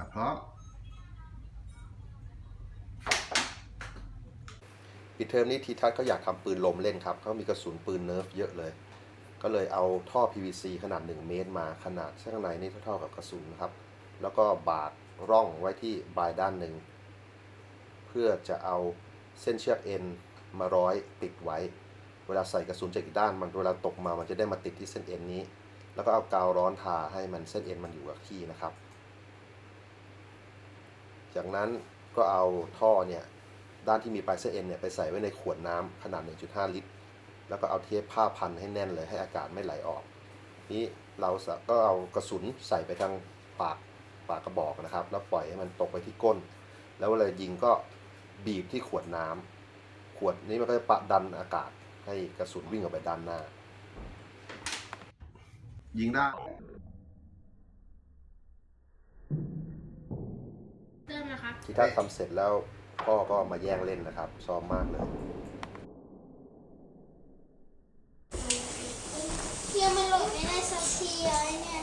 อะพร้อม ปิดเทอมนี้ทีทัศน์ก็อยากทำปืนลมเล่นครับ เขามีกระสุนปืนเนิร์ฟเยอะเลย ก็เลยเอาท่อ PVC ขนาด 1 เมตรมาขนาดข้างในนี่เท่าๆกับกระสุนนะครับ แล้วก็บากร่องไว้ที่ปลายด้านหนึ่ง เพื่อจะเอาเส้นเชือกเอ็นมาร้อยติดไว้ เวลาใส่กระสุนจากอีกด้านมันเวลาตกมามันจะได้มาติดที่เส้นเอ็นนี้ แล้วก็เอากาวร้อนทาให้มันเส้นเอ็นมันอยู่กับที่นะครับ จากนั้นก็เอาท่อเนี่ยด้านที่มีปลายเส้นเอ็นเนี่ยไปใส่ไว้ในขวดน้ำขนาด 1.5 ลิตร แล้วก็เอาเทปผ้าพันให้แน่นเลยให้อากาศไม่ไหลออก นี้เราก็เอากระสุนใส่ไปทางปากปากกระบอกนะครับ แล้วปล่อยให้มันตกไปที่ก้น แล้วเวลายิงก็บีบที่ขวดน้ำขวดนี้มันก็จะปะดันอากาศให้กระสุนวิ่งออกไปด้านหน้า ยิงได้ ที่ถ้าทำเสร็จแล้วพ่อก็มาแย่งเล่นนะครับ ซ้อมมากเลยเียมัลบไม่ได้สักทีเลยเนี่ย